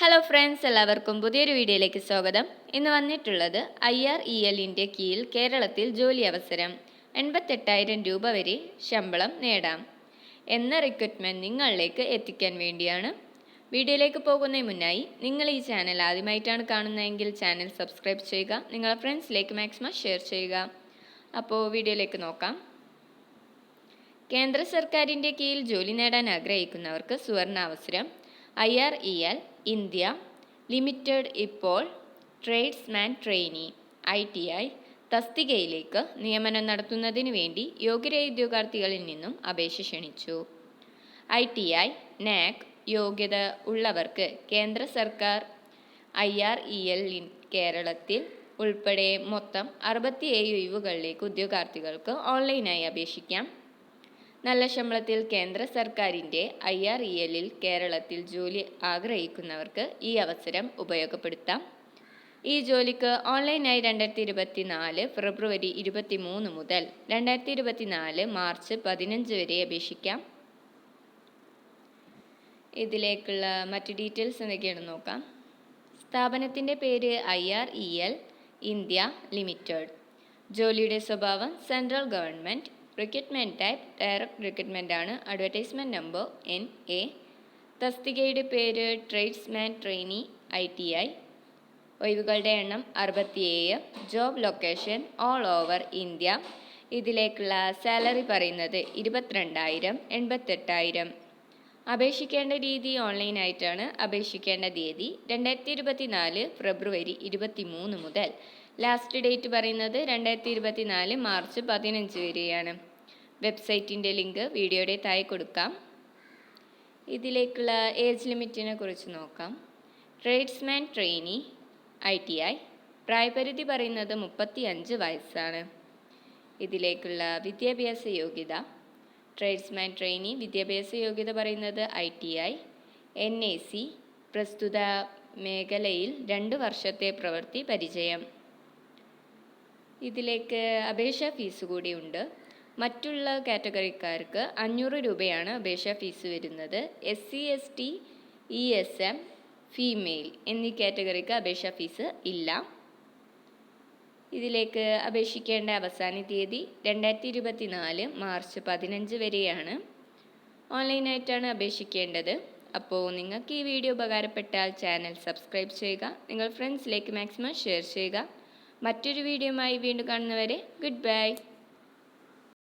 Hello friends എല്ലാവർക്കും പുതിയൊരു വീഡിയോയിലേക്ക് സ്വാഗതം. ഇന്ന് വന്നിട്ടുള്ളത് ഐ ആർ ഇ എല്ലിന്റെ കീഴിൽ കേരളത്തിൽ ജോലി അവസരം എൺപത്തെട്ടായിരം രൂപ വരെ ശമ്പളം നേടാം എന്ന റിക്രൂട്ട്മെന്റ് നിങ്ങളിലേക്ക് എത്തിക്കാൻ വേണ്ടിയാണ്. വീഡിയോയിലേക്ക് പോകുന്നതിന് മുന്നായി നിങ്ങൾ ഈ ചാനൽ ആദ്യമായിട്ടാണ് കാണുന്നതെങ്കിൽ ചാനൽ സബ്സ്ക്രൈബ് ചെയ്യുക നിങ്ങളുടെ ഫ്രണ്ട്സിലേക്ക് മാക്സിമം ഷെയർ ചെയ്യുക. അപ്പോൾ വീഡിയോയിലേക്ക് നോക്കാം. കേന്ദ്ര സർക്കാരിന്റെ കീഴിൽ ജോലി നേടാൻ ആഗ്രഹിക്കുന്നവർക്ക് സുവർണ അവസരം I R E L India limited ഇപ്പോൾ tradesman trainee I T I തസ്തികയിലേക്ക് നിയമനം നടത്തുന്നതിന് വേണ്ടി യോഗ്യരായ ഉദ്യോഗാർത്ഥികളിൽ നിന്നും അപേക്ഷ ക്ഷണിച്ചു. ഐ ടി ഐ നാക് യോഗ്യത ഉള്ളവർക്ക് കേന്ദ്ര സർക്കാർ ഐ ആർ ഇ എൽ കേരളത്തിൽ ഉൾപ്പെടെ മൊത്തം അറുപത്തിയേഴ് ഒഴിവുകളിലേക്ക് ഉദ്യോഗാർത്ഥികൾക്ക് ഓൺലൈനായി അപേക്ഷിക്കാം. നല്ല ശമ്പളത്തിൽ കേന്ദ്ര സർക്കാരിന്റെ ഐ ആർ ഇ എല്ലിൽ കേരളത്തിൽ ജോലി ആഗ്രഹിക്കുന്നവർക്ക് ഈ അവസരം ഉപയോഗപ്പെടുത്താം. ഈ ജോലിക്ക് ഓൺലൈനായി രണ്ടായിരത്തി ഇരുപത്തി നാല് ഫെബ്രുവരി ഇരുപത്തി മൂന്ന് മുതൽ രണ്ടായിരത്തി ഇരുപത്തി നാല് മാർച്ച് പതിനഞ്ച് വരെ അപേക്ഷിക്കാം. ഇതിലേക്കുള്ള മറ്റ് ഡീറ്റെയിൽസ് എന്തൊക്കെയാണെന്ന് നോക്കാം. സ്ഥാപനത്തിന്റെ പേര് I R E L India limited. ജോലിയുടെ സ്വഭാവം central government recruitment type direct recruitment ആണ്. അഡ്വർടൈസ്മെന്റ് നമ്പർ എൻ എ തസ്തികയുടെ പേര് tradesman trainee I T I ഒഴിവുകളുടെ എണ്ണം അറുപത്തിയേഴ്. Job location all over India ഇതിലേക്കുള്ള സാലറി പറയുന്നത് ഇരുപത്തിരണ്ടായിരം എൺപത്തെട്ടായിരം. അപേക്ഷിക്കേണ്ട രീതി ഓൺലൈനായിട്ടാണ് അപേക്ഷിക്കേണ്ട തീയതി. രണ്ടായിരത്തി ഇരുപത്തി നാല് ഫെബ്രുവരി ഇരുപത്തി മൂന്ന് മുതൽ. ലാസ്റ്റ് ഡേറ്റ് പറയുന്നത് രണ്ടായിരത്തി ഇരുപത്തി നാല് മാർച്ച് പതിനഞ്ച് വരെയാണ്. വെബ്സൈറ്റിന്റെ ലിങ്ക് വീഡിയോയുടെ താഴെ കൊടുക്കാം. ഇതിലേക്കുള്ള ഏജ് ലിമിറ്റിനെ കുറിച്ച് നോക്കാം. Tradesman trainee I T I പ്രായപരിധി പറയുന്നത് മുപ്പത്തി അഞ്ച് വയസ്സാണ്. ഇതിലേക്കുള്ള വിദ്യാഭ്യാസ യോഗ്യത ട്രേഡ്സ്മാൻ ട്രെയിനി വിദ്യാഭ്യാസ യോഗ്യത പറയുന്നത് I T I N A C പ്രസ്തുത മേഖലയിൽ രണ്ട് വർഷത്തെ പ്രവൃത്തി പരിചയം. ഇതിലേക്ക് അപേക്ഷാ ഫീസ് കൂടിയുണ്ട് മറ്റുള്ള കാറ്റഗറിക്കാർക്ക് അഞ്ഞൂറ് രൂപയാണ് അപേക്ഷാ ഫീസ് വരുന്നത്. S C S T E S M female എന്നീ കാറ്റഗറിക്ക് അപേക്ഷാ ഫീസ് ഇല്ല. ഇതിലേക്ക് അപേക്ഷിക്കേണ്ട അവസാന തീയതി രണ്ടായിരത്തി ഇരുപത്തി നാല് മാർച്ച് പതിനഞ്ച് വരെയാണ്. ഓൺലൈനായിട്ടാണ് അപേക്ഷിക്കേണ്ടത്. അപ്പോൾ നിങ്ങൾക്ക് ഈ വീഡിയോ ഉപകാരപ്പെട്ടാൽ ചാനൽ സബ്സ്ക്രൈബ് ചെയ്യുക നിങ്ങൾ ഫ്രണ്ട്സിലേക്ക് മാക്സിമം ഷെയർ ചെയ്യുക. മറ്റൊരു വീഡിയോയുമായി വീണ്ടും കാണുന്നവരെ ഗുഡ് ബൈ.